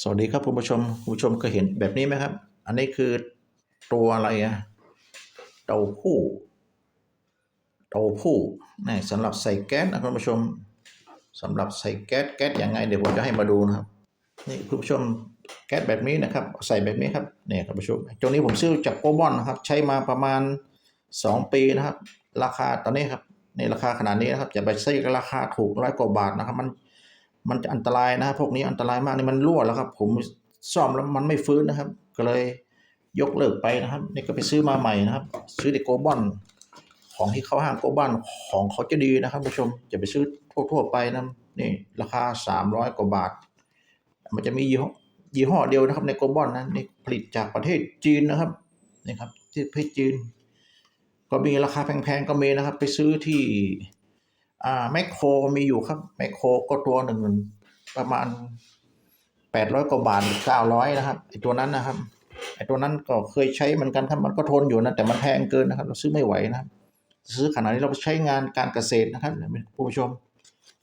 สวัสดีครับคุณผู้ชมคุณผู้ชมเคยเห็นแบบนี้ไหมครับ อันนี้คือตัวอะไรอะเต้าหู้เต้าหู้นี่สำหรับใส่แก๊สนะคุณผู้ชมสำหรับใส่แก๊สแก๊สยังไงเดี๋ยวผมจะให้มาดูนะครับนี่คุณผู้ชมแก๊สแบบนี้นะครับ ใส่แบบนี้ครับเนี่ยคุณผู้ชมตัวนี้ผมซื้อจากโกบอนนะครับ ใช้มาประมาณ 2 ปีนะครับ ราคาตอนนี้ครับในราคาขนาดนี้นะครับอย่าไปซื้อราคาถูกร้อยกว่าบาทนะครับ มัน มันจะอันตรายนะพวกนี้อันตรายมากนี่มันรั่วแล้วครับ ผมซ่อมแล้วมันไม่ฟื้นนะครับ ก็เลยยกเลิกไปนะครับ นี่ก็ไปซื้อมาใหม่นะครับ ซื้อในโกบอนของที่เขาห้างโกบอนของเขาจะดีนะครับผู้ชมจะไปซื้อทั่วๆไปนะนี่ราคา 300 กว่าบาท มันจะมียี่ห้อยี่ห้อเดียวนะครับในโกบอนนะนี่ผลิตจากประเทศจีนนะครับนี่ครับที่ประเทศจีน ก็มีราคาแพงๆก็มีนะครับ ไปซื้อที่ อ่าแมคโครมีอยู่ครับแมคโครก็ตัวหนึ่งประมาณแปดร้อยกว่าบาทเก้าร้อยนะครับไอตัวนั้นนะครับไอตัวนั้นก็เคยใช้เหมือนกันครับมันก็ทนอยู่นะแต่มันแพงเกินนะครับ เราซื้อไม่ไหวนะครับ ซื้อขนาดนี้เราไปใช้งานการเกษตรนะครับผู้ชม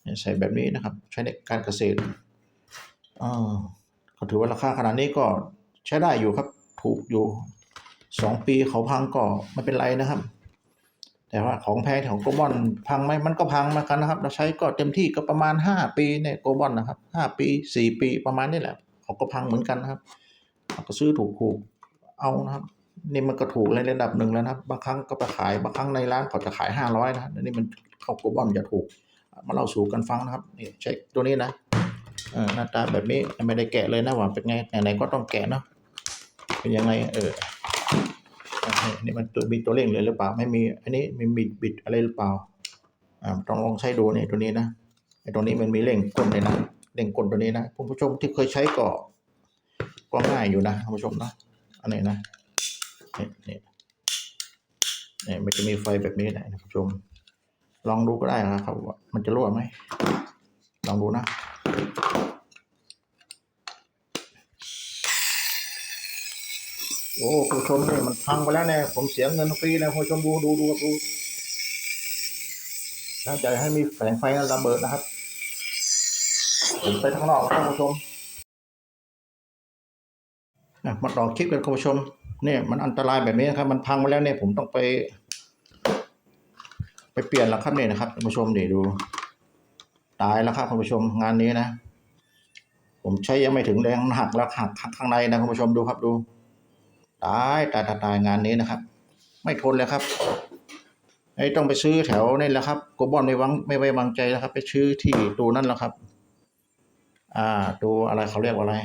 เนี่ยใส่แบบนี้นะครับ ใช้ในการเกษตรอ่าก็ถือว่าราคาขนาดนี้ก็ใช้ได้อยู่ครับ ถูกอยู่สองปีเขาพังก็ไม่เป็นไรนะครับ แต่ว่าของแพงของโกลบอลพังไหมมันก็พังเหมากันนะครับ เราใช้ก็เต็มที่ก็ประมาณห้าปีเนี่ยโกลบอลนะครับห้าปีสี่ปีประมาณนี้แหละเขาก็พังเหมือนกันนะครับเราก็ซื้อถูกถูกๆเอานะครับนี่มันก็ถูกในระดับหนึ่งแล้วนะครับ บางครั้งก็ไปขายบางครั้งในร้านเขาจะขายห้าร้อยนะนี่มันเข้าโกลบอลจะถูกมาเล่าสู่กันฟังนะครับนี่ใช้ตัวนี้นะหน้าตาแบบนี้ไม่ได้แกะเลยนะว่าเป็นไงไหนๆก็ต้องแกะเนาะเป็นยังไงเออ อันนี้มันตัวมีตัวเร่งเลยหรือเปล่า ไม่มี อันนี้มีบิดบิดอะไรหรือเปล่า อ่าต้องลองใช้ดูเนี่ยตัวนี้นะไอ้ตัวนี้มันมีเร่งกลเลยนะเร่งกลตัวนี้นะคุณผู้ชมที่เคยใช้ก็ก็ง่ายอยู่นะคุณผู้ชมนะอันนี้นะนี่นี่เนี่ยมันจะมีไฟแบบนี้นะคุณผู้ชม ลองดูก็ได้นะครับว่ามันจะรั่วไหมลองดูนะ โอ้คุณผู้ชมเนี่ยมันพังไปแล้วเนี่ยผมเสียเงินฟรีนะคุณผู้ชมดูดูดูดูถ้าจให้มีแสงไฟระเบิดนะครับผมไปข้างนอกแล้วคุณผู้ชมนะมาลอคลิปกันคุณผู้ชมเนี่ยมันอันตรายแบบนี้นะครับ มันพังไปแล้วเนี่ยผมต้องไป ไปเปลี่ยนแล้วครับเนี่ยนะครับคุณผู้ชมเดี๋ยวดู ตายแล้วครับคุณผู้ชมงานนี้นะ ผมใช้ยังไม่ถึงแรงหักแล้วหักข้างในนะคุณผู้ชมดูครับดู ตายตายตายตายงานนี้นะครับ ไม่ทนเลยครับไอ้ต้องไปซื้อแถวนี่แหละครับกบอนไม่วังไม่ไว้วางใจแล้วครับ ไปซื้อที่ตัวนั่นแล้วครับ อ่าตัวอะไรเขาเรียกว่าอะไร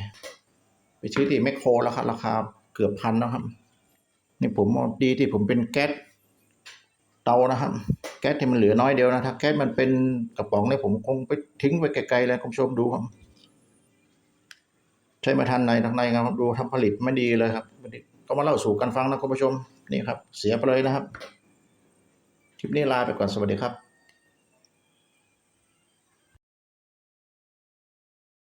ไปซื้อที่แมคโครแล้วครับ ราคาเกือบพันแล้วครับ นี่ผมดีที่ผมเป็นแก๊สเตานะครับ แก๊สที่มันเหลือน้อยเดียวนะถ้าแก๊สมันเป็นกระป๋องเนี่ยผมคงไปทิ้งไปไกลๆเลยคุณผู้ชมดูครับ ใช้มาทันในทางในครับดูทำผลิตไม่ดีเลยครับไม่ดี ก็มาเล่าสู่กันฟังนะคุณผู้ชมนี่ครับ เสียไปเลยนะครับ คลิปนี้ลาไปก่อนสวัสดีครับ